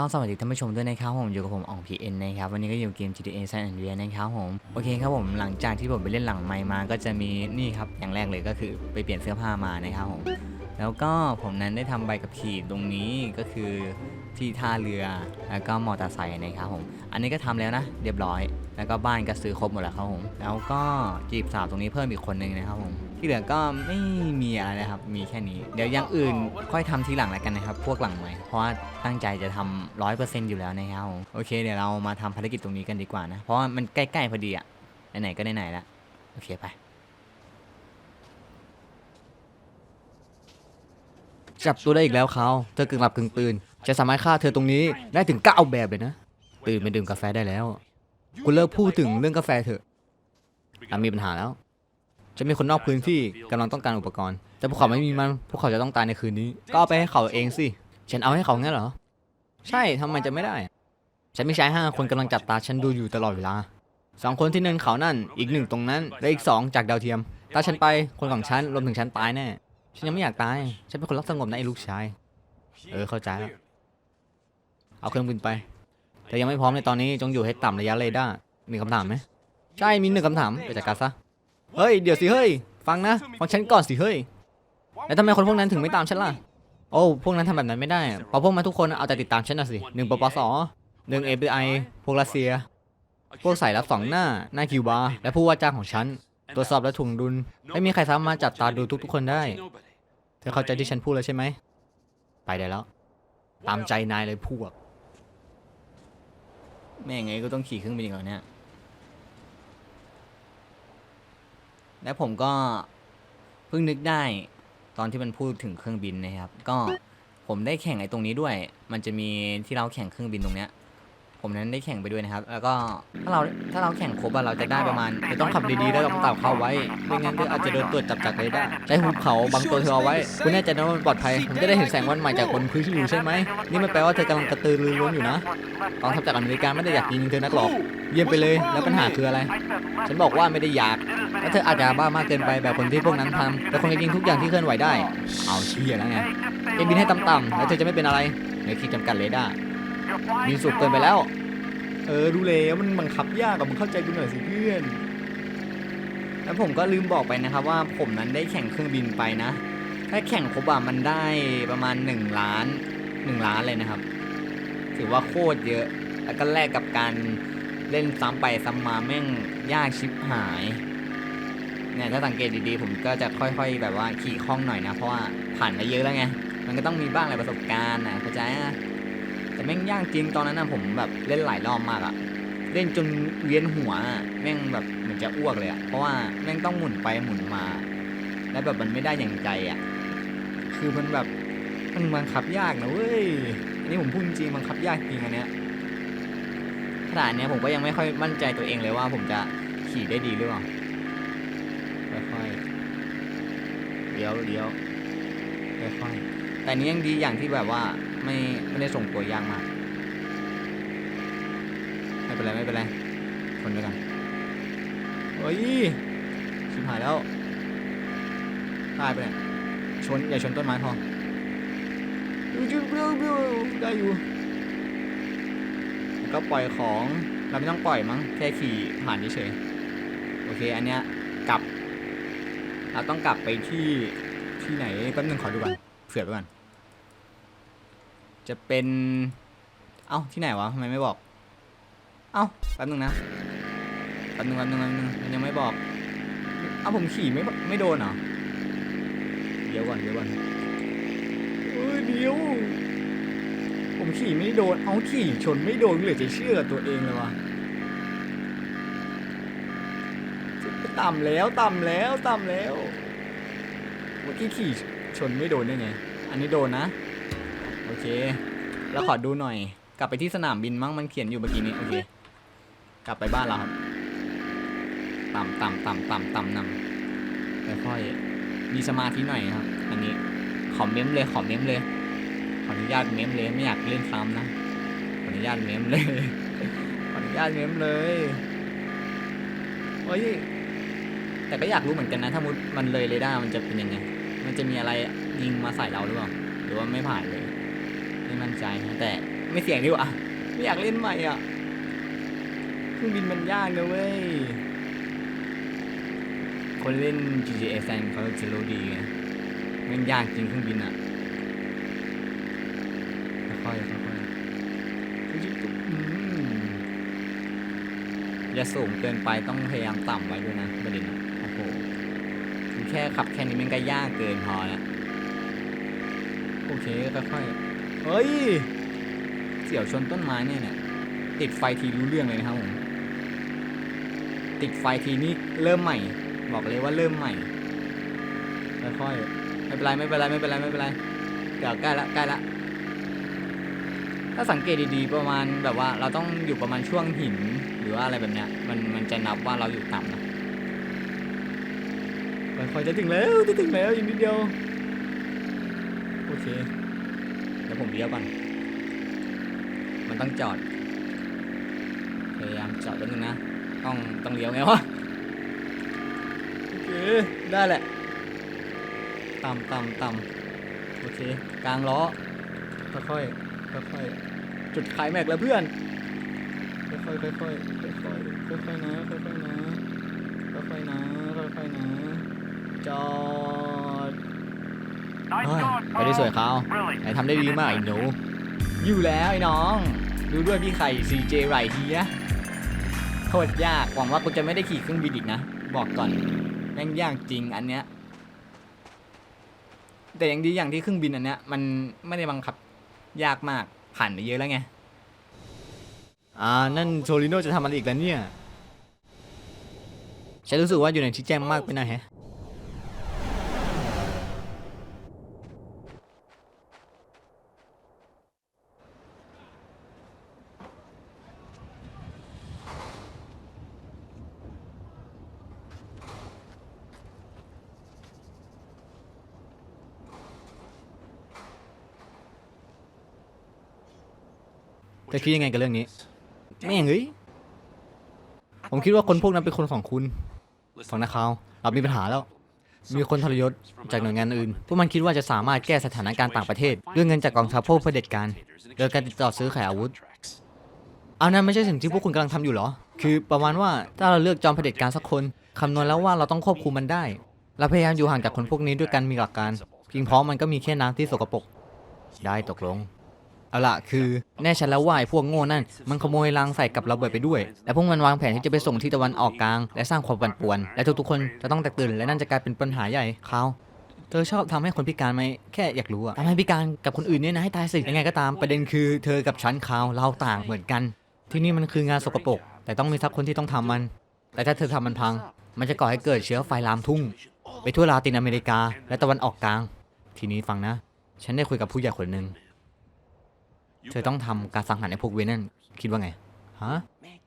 ก็สวัสดีท่านผู้ชมด้วยนะครับผมอยู่กับผมอองพีเอ็นนะครับวันนี้ก็อยู่เกม GTA San Andreas นะครับผมโอเคครับผมหลังจากที่ผมไปเล่นหลังไมมาก็จะมีนี่ครับอย่างแรกเลยก็คือไปเปลี่ยนเสื้อผ้ามานะครับผม แล้วก็ผมนั้นได้ทำใบกับขี่ตรงนี้ก็คือที่ท่าเรือแล้วก็มอเตอร์ไซค์นะครับผมอันนี้ก็ทำแล้วนะ เรียบร้อย แล้วก็บ้านก็ซื้อครบหมดแล้วครับผมแล้วก็จีบสาวตรงนี้เพิ่มอีกคนนึงนะครับผมที่เหลือก็ไม่มีอะไรนะครับมีแค่นี้ เดี๋ยวอย่างอื่นค่อยทำทีหลังแล้วกันนะครับ พวกหลังใหม่เพราะว่าตั้งใจจะทำร้อยเปอร์เซ็นต์อยู่แล้วนะครับผมโอเคเดี๋ยวเรามาทำภารกิจตรงนี้กันดีกว่านะเพราะว่ามันใกล้ๆพอดีอะไหนๆก็ไหนๆแล้วโอเคไป จับตัวได้อีกแล้วเขาเธอกึ่งหลับกึ่งตื่นจะสามารถฆ่าเธอตรงนี้ได้ถึงเก้าแบบเลยนะ ตื่นไปดื่มกาแฟได้แล้ว คุณเลิกพูดถึงเรื่องกาแฟเถอะอะมีปัญหาแล้ว จะมีคนนอกพื้นที่กำลังต้องการอุปกรณ์ แต่พวกเขาไม่มีมันพวกเขาจะต้องตายในคืนนี้ ก็เอาไปให้เขาเองสิ ฉันเอาให้เขางั้นเหรอ ใช่ทำไมจะไม่ได้ ฉันมีชายห้าคนกำลังจับตาฉันดูอยู่ตลอดเวลาสองคนที่เนินเขานั่น อีกหนึ่งตรงนั้น และอีกสองจากดาวเทียม ถ้าฉันไปคนของฉันรวมถึงฉันตายแน่ ฉันยังไม่อยากตาย ฉันเป็นคนรักสงบนะไอ้ลูกชาย เออเข้าใจแล้ว เอาเครื่องบินไป แต่ยังไม่พร้อมในตอนนี้จงอยู่ให้ต่ำระยะเรดาร์ มีคำถามไหม ใช่ มีหนึ่งคำถามไปจัดการซะ เฮ้ย เดี๋ยวสิเฮ้ย ฟังนะฟังฉันก่อนสิเฮ้ย แล้วทำไมคนพวกนั้นถึงไม่ตามฉันล่ะ โอ้พวกนั้นทำแบบนั้นไม่ได้เพราะพวกมันทุกคนเอาแต่ติดตามฉันน่ะสิหนึ่งปปสหนึ่งเอฟไอพวกรัสเซีย พวกสายลับสองหน้า หน้าคิวบา และผู้ว่าจ้างของฉัน ตรวจสอบและถ่วงดุล ไม่มีใครสามารถจับตาดูทุกๆคนได้ เธอเข้าใจที่ฉันพูดแล้วใช่ไหม ไปได้แล้ว ตามใจนายเลยพวก แม่งไงก็ต้องขี่เครื่องบินอีกแล้วเนี่ย และผมก็เพิ่งนึกได้ตอนที่มันพูดถึงเครื่องบินนะครับ ก็ผมได้แข่งไอ้ตรงนี้ด้วย มันจะมีที่เราแข่งเครื่องบินตรงเนี้ย ผมนั้นได้แข่งไปด้วยนะครับ แล้วก็ถ้าเราถ้าเราแข่งครบอะเราจะได้ประมาณเธอต้องขับดีๆแล้วต้องตามเขาไว้ไม่งั้นเธอาจจะโดนตรวจจับจากเรดาร์ใช้หุบเขาบังตัวเธอเอาไว้ คุณแน่ใจนะว่ามันปลอดภัยผมจะได้เห็นแสงวันใหม่จากบนพื้นที่อยู่ใช่ไหมนี่มันแปลว่าเธอกำลังกระตือรือร้นอยู่นะกองทัพจากอเมริกาไม่ได้อยากยิงเธอนักหรอกเยี่ยมไปเลยแล้วปัญหาคืออะไร ฉันบอกว่าไม่ได้อยากแล้วเธออาจจะบ้ามากเกินไปแบบคนที่พวกนั้นทำแต่คนจะยิงทุกอย่างที่เคลื่อนไหวได้ เอาเชี่ยแล้วไงเอ็นบินให้ต่ำๆแล้วเธอจะไม่เป็นอะไรเหนือขีดจำกัดเรดาร์ บินสูงเกินไปแล้ว เออรู้แล้วมันบังคับยากอะมึงเข้าใจกูหน่อยสิเพื่อน แล้วผมก็ลืมบอกไปนะครับว่าผมนั้นได้แข่งเครื่องบินไปนะ ถ้าแข่งครบอะมันได้ประมาณ 1 ล้าน 1 ล้านเลยนะครับ ถือว่าโคตรเยอะ แล้วก็แลกกับการเล่นซ้ำไปซ้ำมาแม่งยากชิบหายเนี่ยถ้าสังเกตดีๆ ผมก็จะค่อยๆ แบบว่าขี่คล่องหน่อยนะ เพราะว่าผ่านมาเยอะแล้วไง มันก็ต้องมีบ้างแหละประสบการณ์นะเข้าใจอะ แต่แม่งยากจริงตอนนั้นนะผมแบบเล่นหลายรอบมากอะเล่นจนเวียนหัวแม่งแบบเหมือนจะอ้วกเลยอะเพราะว่าแม่งต้องหมุนไปหมุนมา แล้วแบบมันไม่ได้อย่างใจอะคือมันแบบมันบังคับยากนะเว้ยอันนี้ผมพูดจริงบังคับยากจริงอันเนี้ยขนาดเนี้ยผมก็ยังไม่ค่อยมั่นใจตัวเองเลยว่าผมจะขี่ได้ดีหรือเปล่าค่อยๆเดี๋ยวเดี๋ยวค่อยๆแต่นี้ยังดีอย่างที่แบบว่า ไม่ไม่ได้ส่งตัวยากมากไม่เป็นไรไม่เป็นไรทนไปก่อนเฮ้ยชิบหายแล้วตายไปเนี่ยชนอย่าชนต้นไม้พอได้อยู่แล้วก็ปล่อยของเราไม่ต้องปล่อยมั้งแค่ขี่ผ่านเฉยโอเคอันเนี้ยกลับ เราต้องกลับไปที่ที่ไหนแป๊บนึงขอดูก่อนเผื่อไปก่อน จะเป็น เอ้าที่ไหนวะทำไมไม่บอก เอ้าแป๊บนึงนะแป๊บนึงแป๊บนึงแป๊บนึงมันยังไม่บอก เอ้าผมขี่ไม่ไม่โดนเหรอเดี๋ยวก่อนเดี๋ยวก่อนเออเดี๋ยวผมขี่ไม่โดน เอาขี่ชนไม่โดนเหลือจะเชื่อตัวเองเลยวะต่ำแล้วต่ำแล้วต่ำแล้วเมื่อกี้ขี่ชนไม่โดนได้ไง อันนี้โดนนะ โอเค แล้วขอดูหน่อย กลับไปที่สนามบินมั้งมันเขียนอยู่เมื่อกี้นี้ โอเค กลับไปบ้านเราครับ ต่ำต่ำต่ำต่ำต่ำนำค่อยๆมีสมาธิหน่อยครับ อันนี้ ขอเม้มเลย ขอเม้มเลย ขออนุญาตเม้มเลย ไม่อยากเล่นซ้ำนะ ขออนุญาตเม้มเลย ขออนุญาตเม้มเลยเฮ้ย แต่ก็อยากรู้เหมือนกันนะ ถ้ามุดมันเลยเรดาร์มันจะเป็นยังไง มันจะมีอะไรยิงมาใส่เราหรือเปล่า หรือว่าไม่ผ่านเลย มั่นใจนะแต่ไม่เสี่ยงดีกว่าไม่อยากเล่นใหม่อะเครื่องบินมันยากนะเว้ย คนเล่น GTA San เขาจะรู้ดีไงมันยากจริงเครื่องบินอะค่อยๆค่อยๆจิ๊บๆอืมอย่าสูงเกินไปต้องพยายามต่ำไว้ด้วยนะประเด็นนะโอ้โหคือแค่ขับแค่นี้มันก็ยากเกินพอแล้วโอเคค่อยๆ เฮ้ย เสี่ยวชนต้นไม้เนี่ยเนี่ย ติดไฟทีรู้เรื่องเลยนะครับผม ติดไฟทีนี่เริ่มใหม่ บอกเลยว่าเริ่มใหม่ค่อยๆไม่เป็นไรไม่เป็นไรไม่เป็นไรไม่เป็นไรเดี๋ยวใกล้ละใกล้ละถ้าสังเกตดีๆประมาณแบบว่าเราต้องอยู่ประมาณช่วงหินหรือว่าอะไรแบบเนี้ยมันมันจะนับว่าเราอยู่ต่ำนะค่อยๆจะถึงแล้วจะถึงแล้วอีกนิดเดียวโอเค ผมเลี้ยวก่อน มันต้องจอด พยายามจอดแป๊บนึงนะ ต้องต้องเลี้ยวไงวะ โอเค ได้แหละ ต่ำต่ำต่ำโอเค กลางล้อ ค่อยค่อยค่อยค่อยๆจุดขายแม็กแล้วเพื่อน ค่อยค่อยค่อยค่อยค่อยค่อยค่อยค่อยๆนะค่อยค่อยๆนะค่อยค่อยๆนะค่อยค่อยๆนะ จอด เฮ้ยไปได้สวยเขาไหนทำได้ดีมากไอ้หนู อยู่แล้วไอ้น้อง ดูด้วยพี่ไข่ CJ ไรทีนะโคตรยาก หวังว่ากูจะไม่ได้ขี่เครื่องบินอีกนะ บอกก่อนแม่งยากจริงอันเนี้ย แต่อย่างดีอย่างที่เครื่องบินอันเนี้ยมันไม่ได้บังคับ ยากมากผ่านไปเยอะแล้วไง อ่า นั่นโชลิโนจะทำอะไรอีกแล้วเนี่ย ฉันรู้สึกว่าอยู่ในที่แจ้งมากไปหน่อยแฮะ เธอคิดยังไงกับเรื่องนี้ แม่งเฮ้ยผมคิดว่าคนพวกนั้นเป็นคนของคุณฟังนะเขาวเรามีปัญหาแล้ว มีคนทรยศจากหน่วยงานอื่น พวกมันคิดว่าจะสามารถแก้สถานการณ์ต่างประเทศด้วยเงินจากกองทัพพวกเผด็จการโดยการติดต่อซื้อขายอาวุธเอานั้นไม่ใช่สิ่งที่พวกคุณกำลังทำอยู่หรอ คือประมาณว่าถ้าเราเลือกจอมเผด็จการสักคนคำนวณแล้วว่าเราต้องควบคุมมันได้ เราพยายามอยู่ห่างจากคนพวกนี้ด้วยกันมีหลักการเพียงพราะมันก็มีแค่น้ำที่สกปรก ได้ตกลง เอาล่ะคือแน่ชัดแล้วว่าไอ้พวกโง่นั่น มันขโมยรังใส่กับระเบิดไปด้วย และพวกมันวางแผนที่จะไปส่งที่ตะวันออกกลาง และสร้างความปั่นป่วน และทุกๆคนจะต้องแตกตื่นและนั่นจะกลายเป็นปัญหาใหญ่เขาเธอชอบทำให้คนพิการไหมแค่อยากรู้อะทำให้พิการกับคนอื่นเนี่ยนะให้ตายสิยังไงก็ตามประเด็นคือเธอกับฉันเขาเราต่างเหมือนกัน ที่นี่มันคืองานสกปรกแต่ต้องมีสักคนที่ต้องทำมัน แต่ถ้าเธอทำมันพัง มันจะก่อให้เกิดเชื้อไฟลามทุ่ง ไปทั่วลาตินอเมริกา และตะวันออกกลาง ทีนี้ฟังนะ ฉันได้คุยกับผู้ใหญ่คนหนึ่ง เธอต้องทำการสังหารไอ้พวกเวรนั่นคิดว่าไงฮะ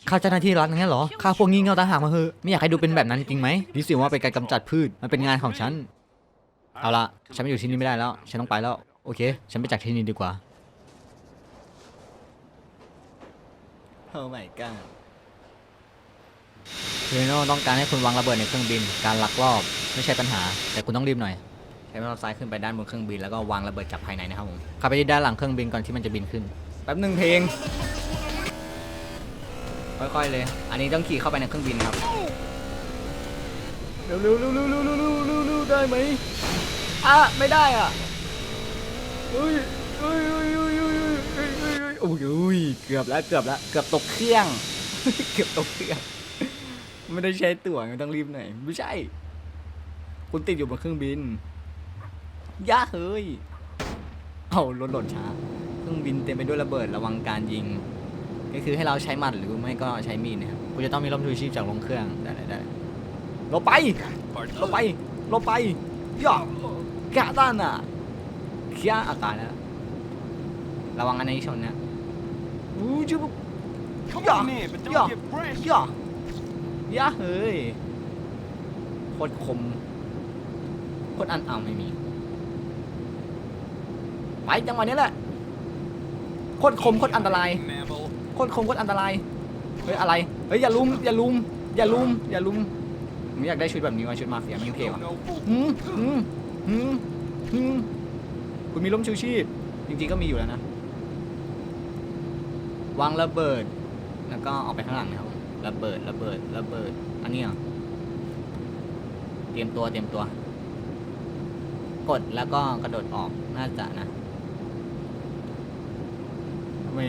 ฆ่าเจ้าหน้าที่รัฐงั้นเหรอฆ่าพวกงี่เง่าต่างหากมาเถอะไม่อยากให้ดูเป็นแบบนั้นจริงไหมดิสิว่าเป็นการกำจัดพืชมันเป็นงานของฉัน เอาละฉันไม่อยู่ที่นี่ไม่ได้แล้ว ฉันต้องไปแล้ว โอเค ฉันไปจากที่นี่ดีกว่าโอ้ my god เทโนต้องการให้คุณวางระเบิดในเครื่องบิน การลักลอบ ไม่ใช่ปัญหา แต่คุณต้องรีบหน่อย ใช้มอเอร์ไซค์ขึ้นไปด้านบนเครื่องบินแล้วก็วางระเบิดจับภายในนะครับผมขับไปที่ด้านหลังเครื่องบินก่อนที่มันจะบินขึ้นแป๊บหนึ่งเพลงค่อยๆเลย อันนี้ต้องขี่เข้าไปในเครื่องบินครับเร็วๆเร็วๆเร็วๆเร็วๆเร็วๆได้ไหมอะไม่ได้อะเฮ้ยเฮ้ยเฮ้ยเฮ้ยเฮ้ยเฮ้ยเฮ้ยโอ้ยเกือบแล้วเกือบแล้วเกือบตกเครื่องเกือบตกเครื่องไม่ได้ใช้ตั๋วต้องรีบหน่อยไม่ใช่ คุณติดอยู่บนเครื่องบิน ย่าเฮ้ย เอารถหล่นช้า เครื่องบินเต็มไปด้วยระเบิดระวังการยิง ก็คือให้เราใช้หมัดหรือไม่ก็ใช้มีดนะครับคุณจะต้องมีร่มชูชีพจากลงเครื่อง ได้ได้ได้ลงไปลงไปลงไปย่ากะต้านอะเคียอากาศนะระวังอันนี้ชนนะอู้จุ๊บ Come Yeah. on in, but don't Yeah. get fresh. ย่าย่าเฮ้ยโคตรคมโคตรอันเอาไม่มี ไปจังหวะนี้แหละโคตรคมโคตรอันตราย Mammal. โคตรคมโคตรอันตรายเฮ้ยอะไรเฮ้ยอย่าลุมอย่าลุมอย่าลุมอย่าลุมผมอยากได้ชุดแบบนี้ว่าชุดมาเฟียมันเท่ว่ะ No fool. หืมหืมหืมหืมคุณมีร่มชูชีพจริงๆก็มีอยู่แล้วนะวางระเบิด แล้วก็ออกไปข้างหลังนะครับระเบิดระเบิดระเบิดอันนี้เหรอเตรียมตัวเตรียมตัว กดแล้วก็กระโดดออกน่าจะนะทำไ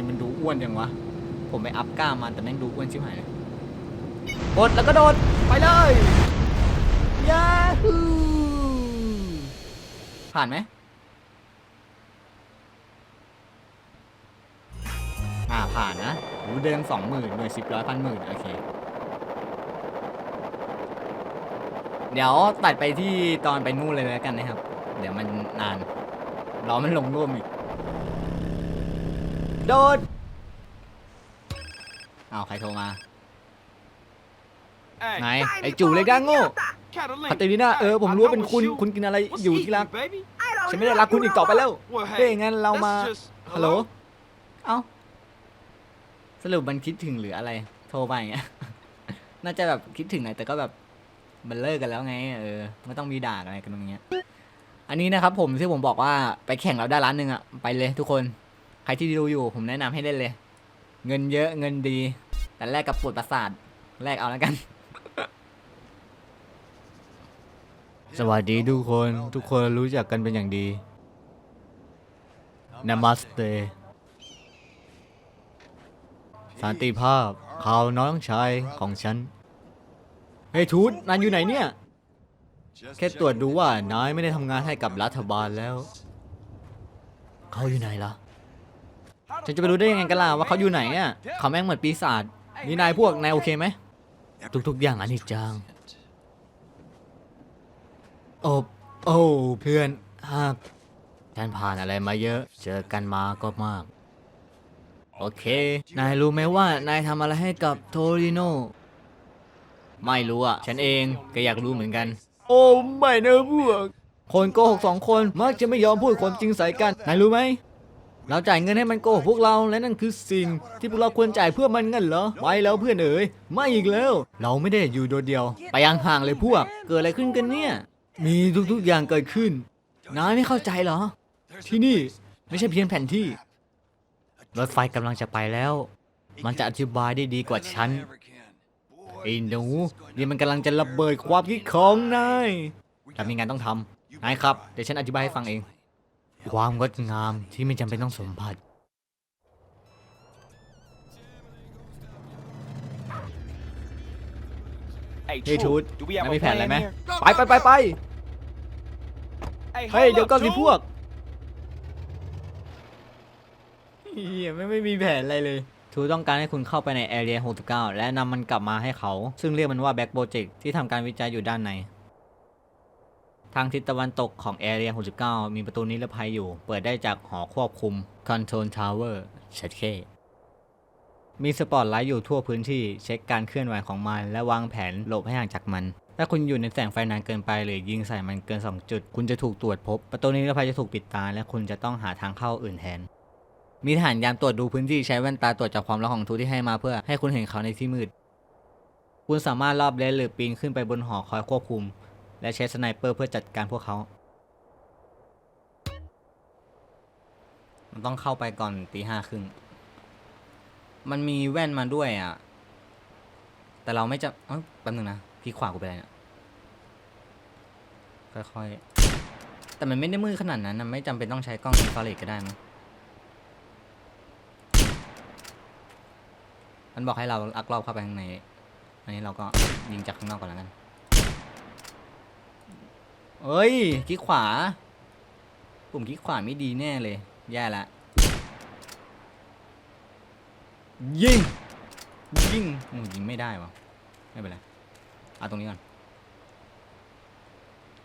มมันดูอ้วนจังวะ ผมไปอัพกล้ามมาแต่แม่งดูอ้วนชิบหายเลยกดแล้วก็โดด ไปเลยยาฮูผ่านไหมอ่าผ่านนะรู้เดิมสองหมื่นหน่วยสิบร้อยพันหมื่นโอเค เดี๋ยวตัดไปที่ตอนไปนู่นเลยแล้วกันนะครับ เดี๋ยวมันนานรอมันลงร่วมอีก โดดอ้าวใครโทรมา ไหน ไอจู่เลยก้างโง่คาเตลิน่าเออผมรู้ว่าเป็นคุณคุณกินอะไรอยู่ที่รัก ฉันไม่ได้รักคุณอีกต่อไปแล้วเฮ้ยงั้นเรามาฮัลโหลเอ้าสรุปมันคิดถึงหรืออะไร โทรไปอย่างเงี้ยน่าจะแบบคิดถึงไงแต่ก็แบบมันเลิกกันแล้วไงเออไม่ต้องมีด่าอะไรกันตรงเนี้ยอันนี้นะครับผมที่ผมบอกว่าไปแข่งแล้วได้ร้านหนึ่งอะไปเลยทุกคน ใครที่ดูอยู่ผมแนะนำให้เล่นเลย เงินเยอะเงินดี แต่แลกกับปวดประสาทแลกเอาแล้วกัน สวัสดีทุกคนทุกคนรู้จักกันเป็นอย่างดีนามัสเตสันติภาพข่าวน้องชายของฉัน เฮ้ยทูตนายอยู่ไหนเนี่ย แค่ตรวจดูว่านายไม่ได้ทำงานให้กับรัฐบาลแล้ว เขาอยู่ไหนล่ะ ฉันจะไปรู้ได้ยังไงกันล่ะว่าเขาอยู่ไหนอะเขาแม่งเหมือนปีศาจนี่นายพวกนายโอเคไหมทุกๆอย่างอันนี้จังโอ้โอ้เพื่อนฮากฉันผ่านอะไรมาเยอะ เจอกันมาก็มาก โอเค นายรู้ไหมว่านายทำอะไรให้กับโทริโน ไม่รู้อะ ฉันเองก็อยากรู้เหมือนกัน โอ้ ไม่นะพวก คนโกหกสองคนมักจะไม่ยอมพูดความจริงใส่กัน นายรู้ไหม เราจ่ายเงินให้มันโกหกพวกเราและนั่นคือสิ่ง ที่พวกเราควรจ่ายเพื่อมันเงั้นเหรอไปแล้วเพื่อนเอ๋ยไม่อีกแล้ว เราไม่ได้อยู่โดดเดียว ไปยังห่างๆเลยพวก เกิดอะไรขึ้นกันเนี่ย มีทุกๆอย่างเกิดขึ้นนายไม่เข้าใจเหรอ ที่นี่ไม่ใช่เพียงแผนที่ รถไฟกำลังจะไปแล้ว มันจะอธิบายได้ดีกว่าฉันไอ้หนูนี่มันกำลังจะระเบิดความคิดของนายแต่มีงานต้องทำนายครับเดี๋ยวฉันอธิบายให้ฟังเอง ความงดงามที่ไม่จำเป็นต้องสมผัส เฮ้ยทูตนายมีแผนอะไรไหมไปไปไปไปเฮ้ยเดี๋ยวก่อนสิพวกเฮียไม่ไม่มีแผนอะไรเลย ทูต้องการให้คุณเข้าไปในแอเรีย69 และนำมันกลับมาให้เขา ซึ่งเรียกมันว่าแบ็กโปรเจกต์ที่ทำการวิจัยอยู่ด้านใน ทางทิศตะวันตกของแอเรีย69 มีประตูนิรภัยอยู่ เปิดได้จากหอควบคุม Control Tower เชัดเคมีสปอตไลท์อยู่ทั่วพื้นที่เช็คการเคลื่อนไหวของมัน และวางแผนหลบให้ห่างจากมัน ถ้าคุณอยู่ในแสงไฟนานเกินไป หรือยิงใส่มันเกิน 2 จุด คุณจะถูกตรวจพบ ประตูนิรภัยจะถูกปิดตายและคุณจะต้องหาทางเข้าอื่นแทน มีทหารยามตรวจดูพื้นที่ใช้แว่นตาตรวจจับความร้อนของทูตที่ให้มาเพื่อให้คุณเห็นเขาในที่มืด คุณสามารถลอบเลนหรือปีนขึ้นไปบนหอคอยควบคุม และใช้สไนเปอร์เพื่อจัดการพวกเขา มันต้องเข้าไปก่อนตีห้าครึ่ง มันมีแว่นมาด้วยอะ แต่เราไม่จะเอ้ยแป๊บนึงนะพี่ขวากูไปไหนเนี่ยค่อยๆ แต่มันไม่ได้มืดขนาดนั้นนะไม่จำเป็นต้องใช้กล้องอินฟราเรดก็ได้มั้งมันบอกให้เราลักลอบเข้าไปข้างใน อันนี้เราก็ยิงจากข้างนอกก่อนแล้วกัน เอ้ยคลิกขวา ปุ่มคลิกขวาไม่ดีแน่เลย แย่ละ ยิง ยิงอืมยิงไม่ได้วะไม่เป็นไรเอาตรงนี้ก่อน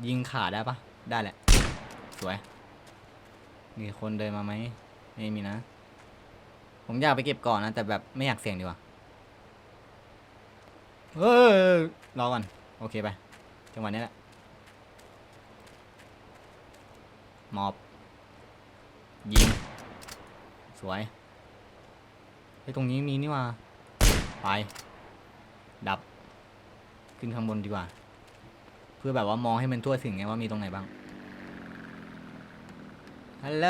ยิงขาได้ปะได้แหละ สวย มีคนเดินมาไหม ไม่มีนะ ผมอยากไปเก็บก่อนนะ แต่แบบไม่อยากเสี่ยงดีกว่าเฮ้ยรอก่อน โอเคไป จังหวะนี้แหละ มอบ ยิง สวยไอ้ตรงนี้มีนี่ว่า ไป ดับ ขึ้นข้างบนดีกว่า เพื่อแบบว่ามองให้มันทั่วถึงไงว่ามีตรงไหนบ้าง ฮัลโหล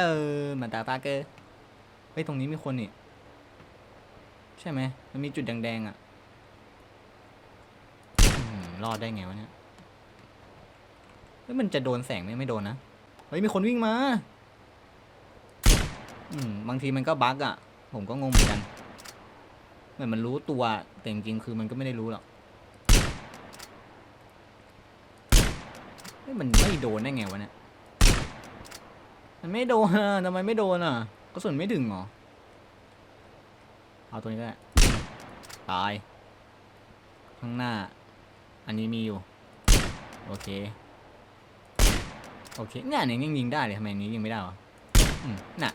มาตาตาเกอร์เฮ้ยตรงนี้มีคนนี่ ใช่ไหม มันมีจุดแดงๆอะรอดได้ไงวะเนี่ยเฮ้ยมันจะโดนแสงไหมไม่โดนนะ เฮ้ยมีคนวิ่งมา อืมบางทีมันก็บั๊กอะ ผมก็งงเหมือนกัน เหมือนมันรู้ตัวแต่จริงๆคือมันก็ไม่ได้รู้หรอกเฮ้ยมันไม่โดนได้ไงวะเนี่ย มันไม่โดนอะทำไมไม่โดนอะกระสุนไม่ถึงเหรอ เอาตัวนี้ก็ได้ตาย ข้างหน้า อันนี้มีอยู่ โอเค โอเคเนี่ยอันนี้ยังยิงได้เลยทำไมอันนี้ยิงไม่ได้วะอืมน่ะ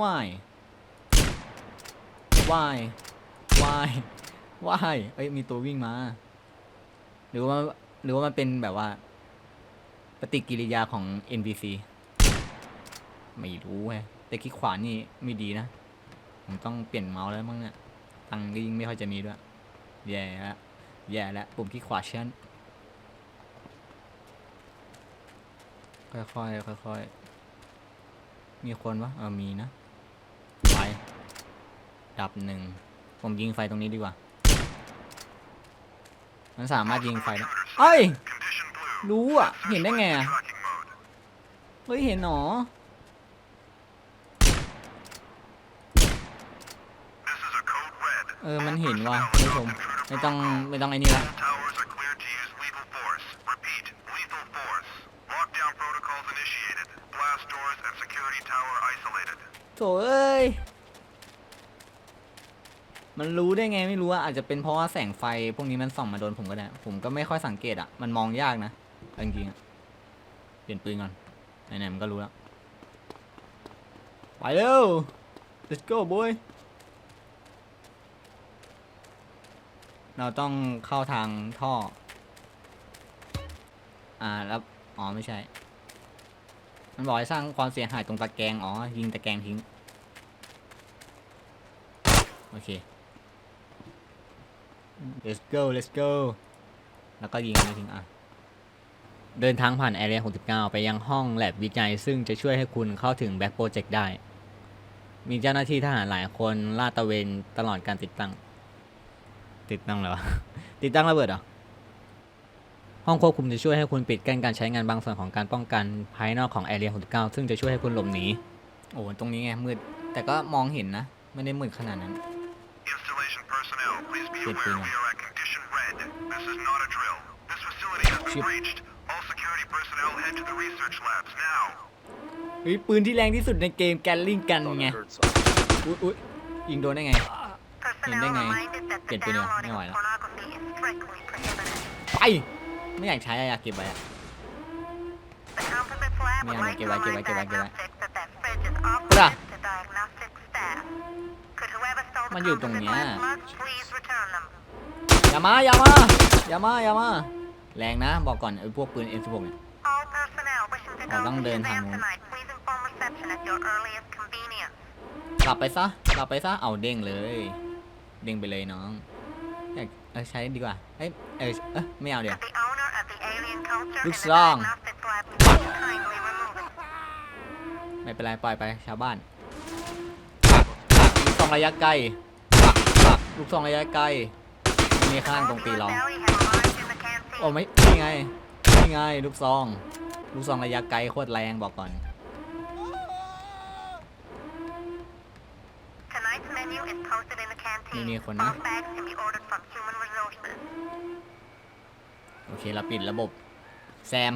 why why why why เอ้ยมีตัววิ่งมา หรือว่าหรือว่ามันเป็นแบบว่า ปฏิกิริยาของ NPC ไม่รู้แฮะแต่คลิกขวานี่ไม่ดีนะ ผมต้องเปลี่ยนเมาส์แล้วมั้งเนี่ย ตังค์ก็ยิ่งไม่ค่อยจะมีด้วย แย่ล้วแย่ล้วปุ่มคลิกขวาเชั้น ค่อยๆค่อยๆมีคนวะเออมีนะไฟดับหนึ่งผมยิงไฟตรงนี้ดีกว่า มันสามารถยิงไฟได้เอ้ย รู้อะ เห็นได้ไงอะเฮ้ย เห็นหนอเออ มันเห็นว่ะคุณผู้ชม ไม่ต้อง ไม่ต้องไอ้นี่ละ มันรู้ได้ไงไม่รู้อะอาจจะเป็นเพราะว่าแสงไฟพวกนี้มันส่องมาโดนผมก็ได้ ผมก็ไม่ค่อยสังเกตอะมันมองยากนะเอาจริงๆอะเปลี่ยนปืนก่อน ไหนๆมันก็รู้แล้ว ไปเร็ว let's go boy เราต้องเข้าทางท่อ อ่า แล้ว อ๋อ ไม่ใช่ มันบอกให้สร้างความเสียหายตรงตะแกรง อ๋อ ยิงตะแกรงทิ้ง โอเค let's go let's go แล้วก็ยิงอันนี้ทิ้งอะ เดินทางผ่าน Area 69 ไปยังห้องแลบวิจัย ซึ่งจะช่วยให้คุณเข้าถึงแบ็ k โปรเจกต์ได้ มีเจ้าหน้าที่ทหารหลายคนลาดตระเวนตลอดการติดตั้ง ติดตั้งแล้วะติดตั้งระเบิดเหรอ ห้องควบคุมจะช่วยให้คุณปิดกั้นการใช้งานบางส่วนของการป้องกันภายนอกของ Area 69 ซึ่งจะช่วยให้คุณหลบหนี โอ้ตรงนี้ไงมืด แต่ก็มองเห็นนะ ไม่ได้มืดขนาดนั้น Installation personnel, please be Good aware thing. we are at condition red. This is not a drill. This facility has been Chip. breached. All security personnel head to the research labs now. เฮ้ยปืนที่แรงที่สุดในเกมแกลลิงกันไง อุ๊ยอุ๊ยยิงโดนได้ไง Personnel Hindi nga eh. reminded that the Get video. downloading Ngayon of lang. pornography is strictly prohibited. ไป ไม่อยากใช้อะอยากเก็บไว้อะ The Composites Lab would Ngayon, like to give away, give away, remind give away, give away. diagnostics that that fridge is off Tara. limits to diagnostic staff. Could whoever stole the มันอยู่ตรง Composites เนี้ย Lab mugs please return them? อย่ามาอย่ามาอย่ามาอย่ามาแรงนะบอกก่อนไอ้พวกปืน M16 เนี่ย All personnel wishing to Ờ, go đang to đền Shazam thằng- tonight, please inform reception at your earliest convenience. กลับไปซะกลับไปซะเอาเด้งเลย เด้งไปเลยน้องอยากเออใช้ดีกว่าเอ้ยเออเอ้ยไม่เอาเดี๋ยว Could the owner of the alien culture Looks in the wrong. diagnostics lab please kindly remove it? ไม่เป็นไรปล่อยไปชาวบ้านปักปักลูกซ องระยะไกลปักปักลูกซองระยะไกลมีข้างตรงตีเรา Belly has arrived in the canteen. โอ้ไม่นี่ไงนี่ไงลูกซอง ลูกซองระยะไกลโคตรแรงบอกก่อน Tonight's menu is posted in the canteen. Menu ko na. All bags can be ordered from human resources. โอเคเราปิดระบบแซม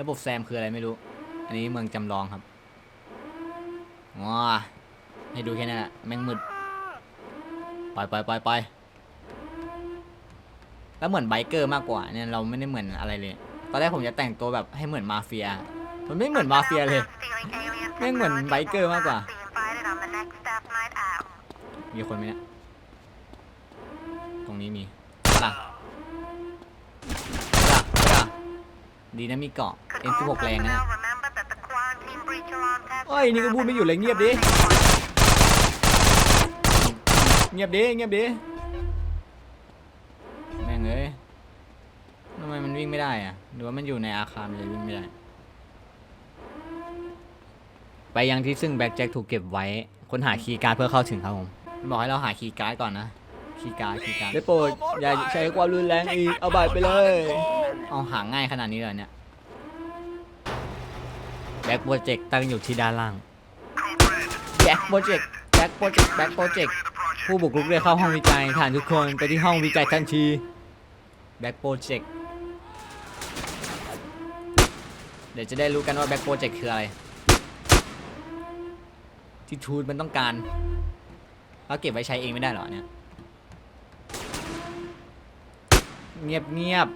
ระบบแซมคืออะไรไม่รู้ อันนี้เมืองจำลองครับว้า ให้ดูแค่นั้นแหละแม่งมืดไปไปไปไปแล้วเหมือนไบเกอร์มากกว่าเนี่ยเราไม่ได้เหมือนอะไรเลย ตอนแรกผมจะแต่งตัวแบบให้เหมือนมาเฟีย มันไม่เหมือนมาเฟียเลย Stealing alien แม่งเหมือนไบเกอร์มากกว่า มีคนไหมเนี่ย ตรงนี้มีล่ะล่ะล่ะดีนะมีเกาะ M16 แรงนะ personnel remember that the quarantine breach alarm test เอ้ยนี่ก็พูดไม่หยุดเลยเงียบดิ เงียบดิเงียบดิแม่งเอ้ยทำไมมันวิ่งไม่ได้อะหรือว่ามันอยู่ในอาคารมันเลยวิ่งไม่ได้ ไปยังที่ซึ่งแบ็ k แจ็คถูกเก็บไว้ค้นหาคีย์การ์ดเพื่อเข้าถึงครับผมบอกให้เราหาคีย์การ์ดก่อนนะคีย์การ์ดคีย์การ์ดได้โปรดอย่าใช้ความรุนแรงอีกเอาบายไปเลย เอาหาง่ายขนาดนี้เลยเนี่ยแบ็กโปรเจกต์ตั้งอยู่ที่ด้านล่าง Code Red. แบ็กโปรเจกต์ แบ็กโปรเจกต์แบ็กโปรเจกต์ผู้บุกรุกได้เข้าห้องวิจัยฐานทุกคนไปที่ห้องวิจัยทันทีแบ็กโปรเจกต์เดี๋ยวจะได้รู้กันว่าแบ็กโปรเจกต์คืออะไร ที่ทูตมันต้องการเราเก็บไว้ใช้เองไม่ได้หรอเนี่ย เงียบเงียบ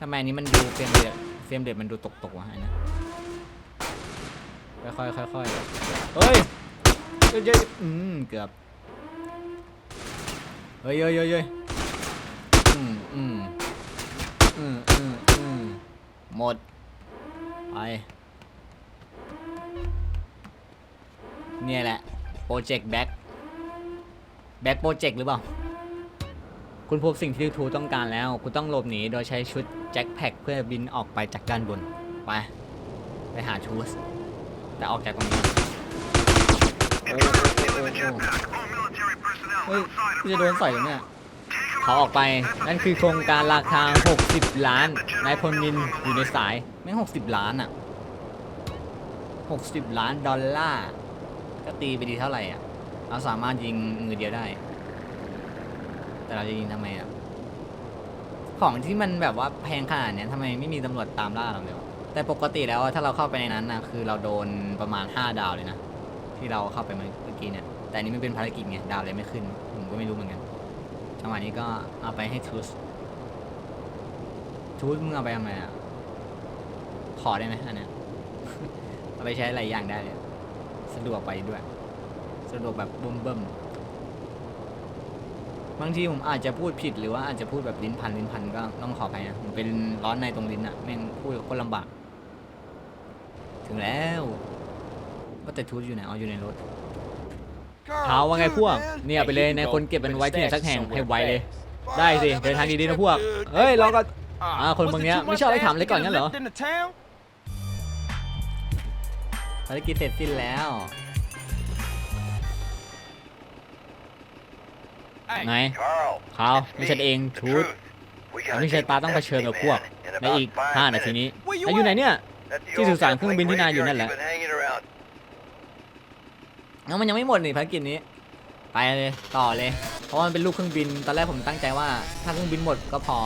ทำไมอันนี้มันดูเฟรมเดือดเฟรมเดือดมันดูตกตกวะอันนี้ ค่อยๆค่อยๆเฮ้ยเฮ้ยเฮ้ยอืมเกือบเฮ้ยเฮ้ยเฮ้ยเฮ้ยอืมอืมอืมอืมอืมหมดไปเนี่ยแหละโปรเจกต์แบ็คแบ็คโปรเจกต์หรือเปล่า คุณพบสิ่งที่ทูต้องการแล้ว คุณต้องหลบหนีโดยใช้ชุดแจ็คแพ็คเพื่อบินออกไปจากด้านบน ไป ไปหาทูส แต่ออกจากตรงนี้โอ้โอ้โอ้โอ้โอ้ Jetpack. All military personnel เฮ้ย outside กู and จะโดน front. ใส่เนี่ยเขาออกไป นั่นคือโครงการราคา 60 ล้าน นายพลนินอยู่ในสายไม่ง60 ล้านอะ 60 ล้านดอลลาร์ ก็ตีไปดีเท่าไหร่อะ เราสามารถยิงมือเดียวได้ แต่เราจะยิงทำไมอะ ของที่มันแบบว่าแพงขนาดเนี้ยทำไมไม่มีตำรวจตามล่าเราเลยวะ แต่ปกติแล้วอะถ้าเราเข้าไปในนั้นนะคือเราโดนประมาณ 5 ดาวเลยนะ ที่เราเข้าไปเมื่อกี้เนี่ย แต่อันนี้มันเป็นภารกิจไงดาวเลยไม่ขึ้น ผมก็ไม่รู้เหมือนกันจังหวะนี้ก็เอาไปให้ทูสทูสมึงเอาไปทำไมอะขอได้ไหมอันเนี้ย เอาไปใช้หลายอย่างได้เลยสะดวกไปด้วย สะดวกแบบบึมเบิ้มบางทีผมอาจจะพูดผิดหรือว่าอาจจะพูดแบบลิ้นพันลิ้นพันก็ต้องขอไปนะผมเป็นร้อนในตรงลิ้นอะแม่งพูดก็ลำบาก ถึงแล้วว่าแต่ทูสอยู่ไหนอ๋ออยู่ในรถเท้าว่าไงพวก เนี่ยไปเลยนายคนเก็บมันไว้ที่ไหนสักแห่งให้ไวเลย ได้สิเดินทางดีๆนะพวก เฮ้ยเราก็อ่าคนบางเนี้ยไม่ชอบให้ถามอะไรก่อนงั้นเหรอภารกิจเสร็จสิ้นแล้วไง Carl. เขาไม่ใช่เองทูต We ตอน gotta นี้ชาย take ตาต้องเผชิญกับพวก in ใน about อีก five 5นาที minutes. นี้นายอยู่ไหนเนี่ย At the ที่สื่อสาร old เครื่องบินที่นายอยู่นั่นแหละ graveyard you've been hanging around. งั้นมันยังไม่หมดนี่ภารกิจนี้ ไปเลยต่อเลย เพราะว่ามันเป็นลูกเครื่องบิน ตอนแรกผมตั้งใจว่า ถ้าเครื่องบินหมดก็พอ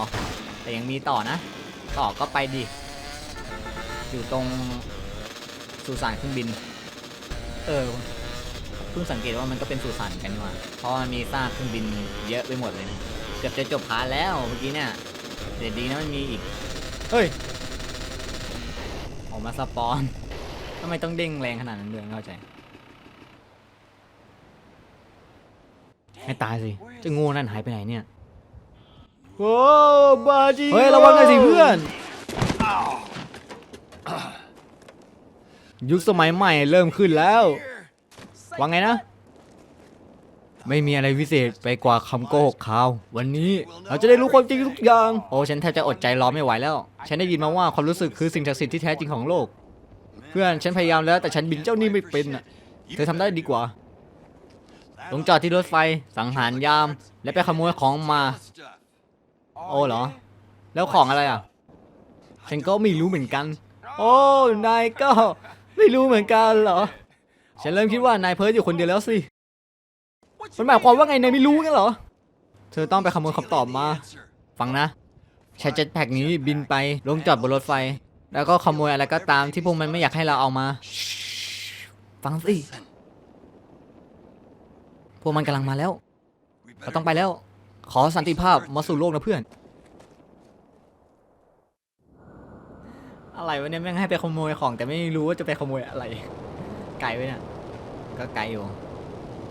แต่ยังมีต่อนะ ต่อก็ไปดิ อยู่ตรงสุสานเครื่องบิน เออเพิ่งสังเกตว่ามันก็เป็นสุสานกันนี่หว่าเพราะว่ามันมีซากเครื่องบินเยอะไปหมดเลยนะ เกือบจะจบพาร์ทแล้วเมื่อกี้เนี่ยเดี๋ยวดีนะมันมีอีก เฮ้ย ออกมาสปอนทำไมต้องเด้งแรงขนาดนั้นด้วยไม่เข้าใจ ให้ตายสิจะโง่นั่นหายไปไหนเนี่ย โอ้บาจีเฮ้ยระวังหน่อยสิเพื่อน ยุคสมัยใหม่เริ่มขึ้นแล้วว่าไงนะ ไม่มีอะไรวิเศษไปกว่าคำโกหกข่าววันนี้ เราจะได้รู้ความจริงทุกอย่าง โอ้ฉันแทบจะอดใจรอไม่ไหวแล้ว ฉันได้ยินมาว่าความรู้สึกคือสิ่งศักดิ์สิทธิ์ที่แท้จริงของโลก เพื่อนฉันพยายามแล้วแต่ฉันบินเจ้านี่ไม่เป็นอะ เธอทำได้ดีกว่า ลงจอดที่รถไฟสังหารยาม และไปขโมยของมา โอ้เหรอ แล้วของอะไรอะ ฉันก็ไม่รู้เหมือนกัน โอ้นายก็ไม่รู้เหมือนกันเหรอ ฉันเริ่มคิดว่านายเพิร์ดอยู่คนเดียวแล้วสิมันหมายความว่าไงนายไม่รู้งั้นเหรอ เธอต้องไปขโมยคำตอบมา ฟังนะ ใช้เจ็ตแพ็กนี้บินไปลงจอดบนรถไฟ แล้วก็ขโมยอะไรก็ตามที่พวกมันไม่อยากให้เราเอามา ฟังสิ พวกมันกำลังมาแล้ว เราต้องไปแล้ว ขอสันติภาพมาสู่โลกนะเพื่อน อะไรวะเนี่ยแม่งให้ไปขโมยของ แต่ไม่รู้ว่าจะไปขโมยอะไร ไกลไว้เนี่ย ก็ไกลอยู่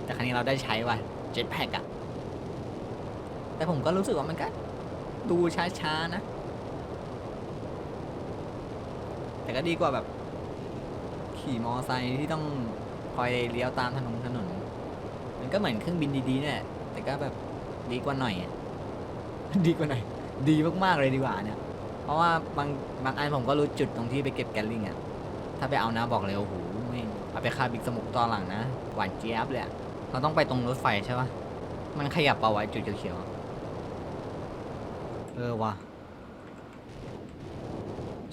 แต่ครั้งนี้เราได้ใช้ว่ะ เจ็ตแพ็กอะแต่ผมก็รู้สึกว่ามันก็ ดูช้าๆนะ แต่ก็ดีกว่าแบบ ขี่มอไซค์ที่ต้องคอยเลี้ยวตามถนนถนน มันก็เหมือนเครื่องบินดีๆเนี่ยแต่ก็แบบดีกว่าหน่อยดีกว่าหน่อย ดีมากๆเลยดีกว่าเนี่ย เพราะว่าบางบางอันผมก็รู้จุดตรงที่ไปเก็บแกลลิงอะถ้าไปเอานะบอกเลยโอ้โหไม่เอาไปฆ่าบิ๊กสมุกตอนหลังนะ หวานเจี๊ยบเลยเราต้องไปตรงรถไฟใช่ปะมันขยับเปล่าไว้จุดเขียวๆ เออว่ะ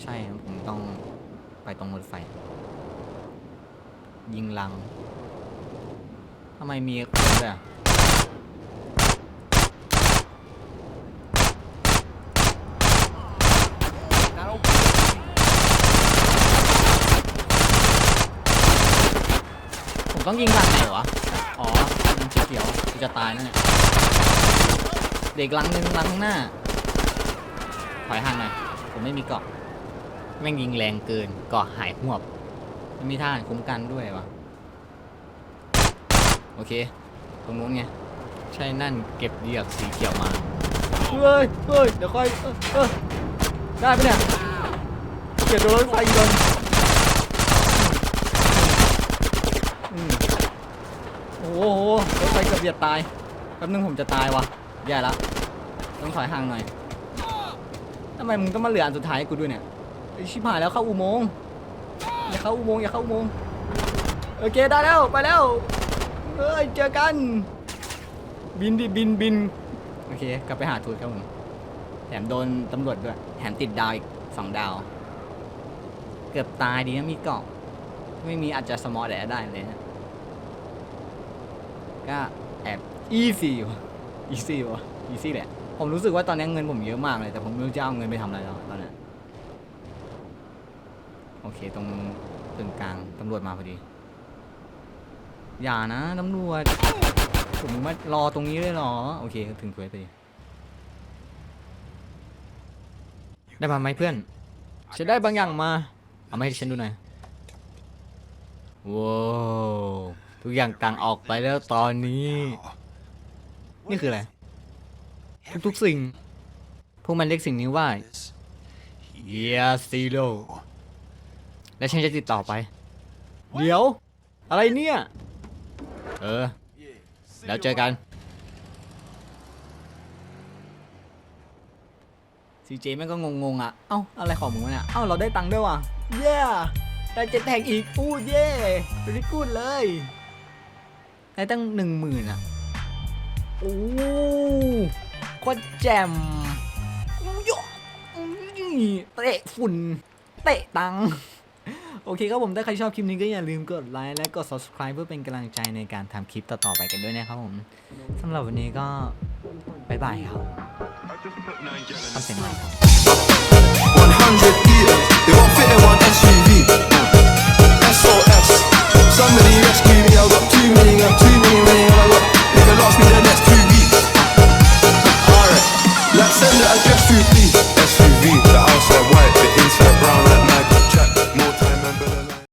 ใช่ผมต้องไปตรงรถไฟ ยิงลังทำไมมีคนด้วยอะผมต้องยิงทางไหนวะ อ๋อมันเขียวจะตายนั่นเนี่เด็กลังหนึ่งลังหน้า ถอยห่างหน่อย ผมไม่มีเกาะแม่งยิงแรงเกินเกาะหายหวบไม่มีท่าคุ้มกันด้วยวะโอเค ตรงนู้นไง ใช่นั่นเก็บเหยือกสีเขียวมา เฮ้ยเฮ้ยเดี๋ยวค่อยเออเออได้ปะเนี่ยเกียดโดนรถไฟยนต์โอ้โหรถไฟเกือบเหยียบตาย แป๊บนึงผมจะตายวะแย่ล้วต้องถอยห่างหน่อยำไมมึงต้องมาเหลืออันสุดท้ายให้กูด้วยเนี่ยไอชิบหายแล้วเข้าอุโมงค์อย่าเข้าอุโมงค์อย่าเข้าอุโมงค์โอเคได้แล้วไปแล้วเอ้ยเจอกัน บินดิบินบินโอเคกลับไปหาทูตครับผมแถมโดนตำรวจด้วยแถมติดดาวอีกสองดาว เกือบตายดีนะมีเกาะไม่มีอาจจะสมอลแดดได้เลยนะก็แอบอีซี่วะอีซี่วะอีซี่แหละ ผมรู้สึกว่าตอนนี้เงินผมเยอะมากเลย แต่ผมไม่รู้จะเอาเงินไปทำอะไรแล้วตอนนี้โอเคตรงตึงกลางตำรวจมาพอดี อย่านะตำรวจผมมารอตรงนี้เลยเหรอ โอเคถึงเควสพอดีได้มาไหมเพื่อนฉันได้บางอย่างมา เอามาให้ฉันดูหน่อยว้าวทุกอย่างต่างออกไปแล้วตอนนี้ นี่คืออะไร ทุกๆสิ่ง พวกมันเรียกสิ่งนี้ว่าเยียซีโ o และฉันจะติดต่อไป เดี๋ยว อะไรเนี่ย เออ แล้วเจอกันซีเจแม่งก็งงๆอะ เอ้า อะไรของมึงวะเนี่ย เอ้า เราได้ตังค์ด้วยว่ะ เย้ ได้เจ็ดแท็กอีก อู้เย่ไปริกูดเลย ได้ตั้งหนึ่งหมื่นอะ โอ้โก็แจ่มเตะฝุ่น เตะตัง โอเคครับผม ถ้าใครชอบคลิปนี้ก็อย่าลืมกดไลค์และกด subscribe เพื่อเป็นกำลังใจในการทำคลิปต่อ ๆ ไปกันด้วยนะครับผมสำหรับวันนี้ก็บายบายครับเอเสียงหน่ครับ Somebody rescue me I got too many got too many many got if I lost me the next